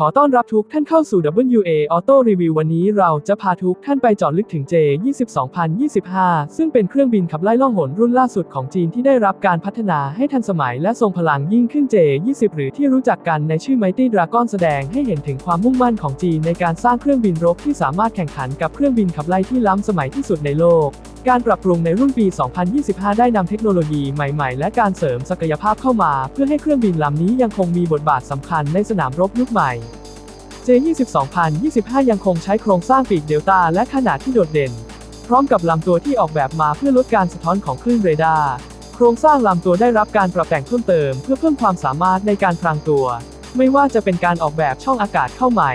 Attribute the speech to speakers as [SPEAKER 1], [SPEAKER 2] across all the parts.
[SPEAKER 1] ขอต้อนรับทุกท่านเข้าสู่ WA Auto Review วันนี้เราจะพาทุกท่านไปเจาะลึกถึง J 22025 ซึ่งเป็นเครื่องบินขับไล่ล่องหนรุ่นล่าสุดของจีนที่ได้รับการพัฒนาให้ทันสมัยและทรงพลังยิ่งขึ้น J20 หรือที่รู้จักกันในชื่อ Mighty Dragon แสดงให้เห็นถึงความมุ่งมั่นของจีนในการสร้างเครื่องบินรบที่สามารถแข่งขันกับเครื่องบินขับไล่ที่ล้ำสมัยที่สุดในโลก การปรับปรุงในรุ่นปี 2025 ได้นำเทคโนโลยีใหม่ๆ และการเสริมศักยภาพเข้ามา เพื่อให้เครื่องบินลำนี้ยังคงมีบทบาทสำคัญในสนามรบยุคใหม่ J20 2025 ยังคงใช้โครงสร้างปีกเดลต้าและขนาดที่โดดเด่น พร้อมกับลำตัวที่ออกแบบมาเพื่อลดการสะท้อนของคลื่นเรดาร์ โครงสร้างลำตัวได้รับการปรับแต่งเพิ่มเติม เพื่อเพิ่มความสามารถในการพรางตัว ไม่ว่าจะเป็นการออกแบบช่องอากาศเข้าใหม่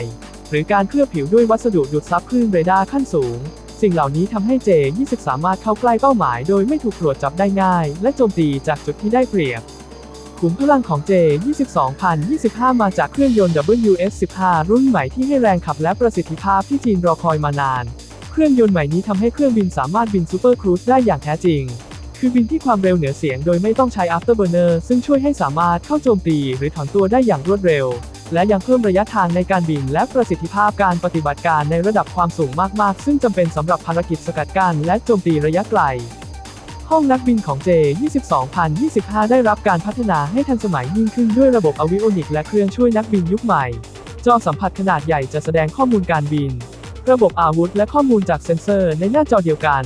[SPEAKER 1] หรือการเคลือบผิวด้วยวัสดุดูดซับคลื่นเรดาร์ขั้นสูง สิ่งเหล่านี้ทำให้ J20 สามารถเข้าใกล้เป้าหมาย โดยไม่ถูกตรวจจับได้ง่าย และโจมตีจากจุดที่ได้เปรียบขุมพลังของ J22-025 มาจากเครื่องยนต์ WS15 รุ่นใหม่ที่ให้แรงขับและประสิทธิภาพที่จีนรอคอยมานาน เครื่องยนต์ใหม่นี้ทำให้เครื่องบินสามารถบินซูเปอร์ครูซได้อย่างแท้จริง คือบินที่ความเร็วเหนือเสียงโดยไม่ต้องใช้ afterburner ซึ่งช่วยให้สามารถเข้าโจมตีหรือถอนตัวได้อย่างรวดเร็ว และยังเพิ่มระยะทางในการบินและประสิทธิภาพการปฏิบัติการในระดับความสูงมากๆ ซึ่งจำเป็นสำหรับภารกิจสกัดกั้นและโจมตีระยะไกล ห้องนักบินของ J22-025 ได้รับการพัฒนาให้ทันสมัยยิ่งขึ้นด้วยระบบอวิโอนิกและเครื่องช่วยนักบินยุคใหม่ จอสัมผัสขนาดใหญ่จะแสดงข้อมูลการบิน ระบบอาวุธและข้อมูลจากเซ็นเซอร์ในหน้าจอเดียวกัน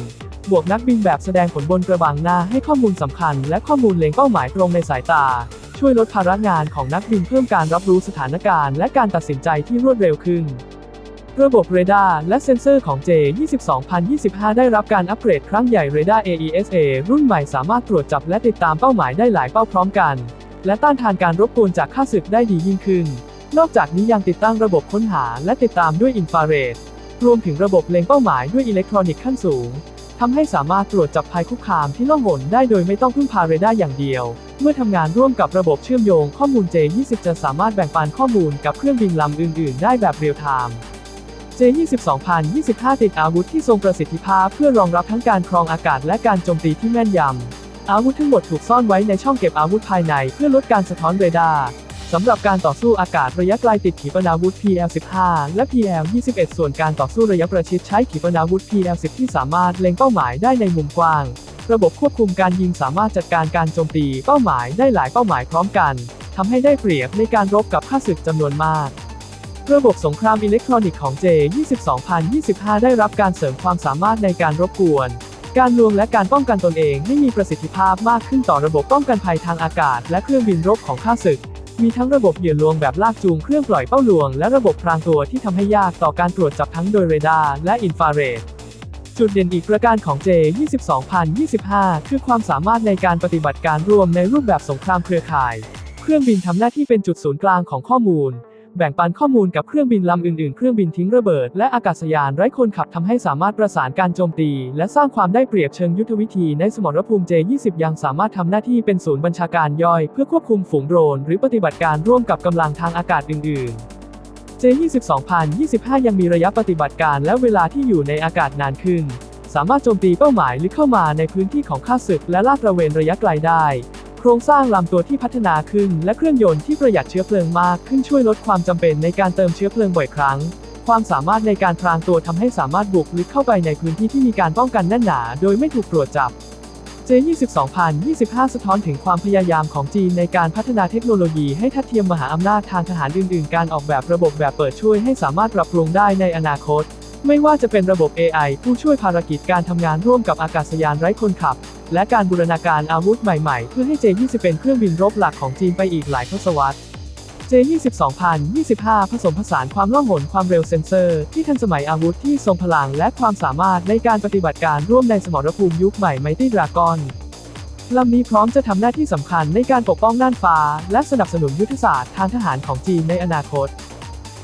[SPEAKER 1] บวกนักบินแบบแสดงผลบนกระบังหน้าให้ข้อมูลสำคัญ และข้อมูลเล็งเป้าหมายตรงในสายตา ช่วยลดภาระงานของนักบินเพิ่มการรับรู้สถานการณ์และการตัดสินใจที่รวดเร็วขึ้น ระบบเรดาร์และเซ็นเซอร์ของ J22025 ได้รับการอัปเกรดครั้งใหญ่เรดาร์ AESA รุ่นใหม่สามารถตรวจจับและติดตามเป้าหมายได้หลายเป้าพร้อมกัน และต้านทานการรบกวนจากค่าศึกได้ดียิ่งขึ้น นอกจากนี้ยังติดตั้งระบบค้นหาและติดตามด้วยอินฟราเรดรวมถึงระบบเล็งเป้าหมายด้วยอิเล็กทรอนิกส์ขั้นสูงทำให้สามารถตรวจจับภัยคุกคามที่ล่องหนได้โดยไม่ต้องพึ่งพาเรดาร์อย่างเดียว เมื่อทำงานร่วมกับระบบเชื่อมโยงข้อมูล J20 จะสามารถแบ่งปันข้อมูลกับเครื่องบินลำอื่น ๆ ได้แบบเรียลไทม์ J20 2025 ติดอาวุธที่ทรงประสิทธิภาพเพื่อรองรับทั้งการครองอากาศและการโจมตีที่แม่นยำ อาวุธทั้งหมดถูกซ่อนไว้ในช่องเก็บอาวุธภายในเพื่อลดการสะท้อนเรดาร์สำหรับการต่อสู้อากาศระยะไกลติดขีปนาวุธ PL-15 และ PL-21 ส่วนการต่อสู้ระยะประชิดใช้ขีปนาวุธ PL-10 ที่สามารถเล็งเป้าหมายได้ในมุมกว้าง ระบบควบคุมการยิงสามารถจัดการการโจมตีเป้าหมายได้หลายเป้าหมายพร้อมกันทำให้ได้เปรียบในการรบกับข้าศึกจำนวนมาก ระบบสงครามอิเล็กทรอนิกส์ของ J22-025 ได้รับการเสริมความสามารถในการรบกวน การลวงและการป้องกันตนเองให้มีประสิทธิภาพมากขึ้นต่อระบบป้องกันภัยทางอากาศ และเครื่องบินรบของข้าศึก มีทั้งระบบเหยื่อลวงแบบลากจูงเครื่องปล่อยเป้าลวง และระบบพรางตัวที่ทำให้ยากต่อการตรวจจับทั้งโดยเรดาร์และอินฟราเรด จุดเด่นอีกประการของ J22-025 คือความสามารถในการปฏิบัติการร่วมในรูปแบบสงครามเครือข่าย เครื่องบินทำหน้าที่เป็นจุดศูนย์กลางของข้อมูล แบ่งปันข้อมูลกับเครื่องบินลำอื่น ๆ เครื่องบินทิ้งระเบิด และอากาศยานไร้คนขับทำให้สามารถประสานการโจมตี และสร้างความได้เปรียบเชิงยุทธวิธีในสมรภูมิ J20 ยังสามารถทำหน้าที่เป็นศูนย์บัญชาการย่อย เพื่อควบคุมฝูงโดรน หรือปฏิบัติการร่วมกับกำลังทางอากาศอื่น ๆ J20 2025 ยังมีระยะปฏิบัติการและเวลาที่อยู่ในอากาศนานขึ้น สามารถโจมตีเป้าหมายลึกเข้ามาในพื้นที่ของข้าศึกและลาดตระเวนระยะไกลได้ โครงสร้างลำตัวที่พัฒนาขึ้น และเครื่องยนต์ที่ประหยัดเชื้อเพลิงมากขึ้นช่วยลดความจำเป็นในการเติมเชื้อเพลิงบ่อยครั้ง ความสามารถในการพรางตัวทำให้สามารถบุกลึกเข้าไปในพื้นที่ที่มีการป้องกันแน่นหนา โดยไม่ถูกตรวจจับ J20 2025 สะท้อนถึงความพยายามของจีนในการพัฒนาเทคโนโลยีให้ทัดเทียมมหาอำนาจทางทหารอื่นๆ การออกแบบระบบแบบเปิดช่วยให้สามารถปรับปรุงได้ในอนาคต ไม่ว่าจะเป็นระบบ AI ผู้ช่วยภารกิจการทำงานร่วมกับอากาศยานไร้คนขับ และการบูรณาการอาวุธใหม่ๆ เพื่อให้ J20 เป็นเครื่องบินรบหลักของจีนไปอีกหลายทศวรรษ J20 2025 ผสมผสานความล่องหนความเร็วเซ็นเซอร์ ที่ทันสมัยอาวุธที่ทรงพลังและความสามารถในการปฏิบัติการร่วมในสมรภูมิยุคใหม่ไมตี้ดราก้อนลำนี้พร้อมจะทำหน้าที่สำคัญในการปกป้องน่านฟ้า และสนับสนุนยุทธศาสตร์ทางทหารของจีนในอนาคต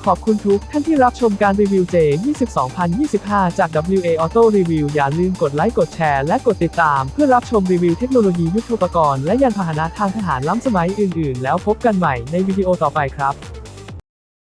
[SPEAKER 1] ขอบคุณทุกท่านที่รับชมการรีวิวเจ22,025 จาก WA Auto Review อย่าลืมกดไลค์กดแชร์และกดติดตาม เพื่อรับชมรีวิวเทคโนโลยียุทโธปกรณ์และยานพาหนะทางทหารล้ำสมัยอื่น ๆ แล้วพบกันใหม่ในวิดีโอต่อไปครับ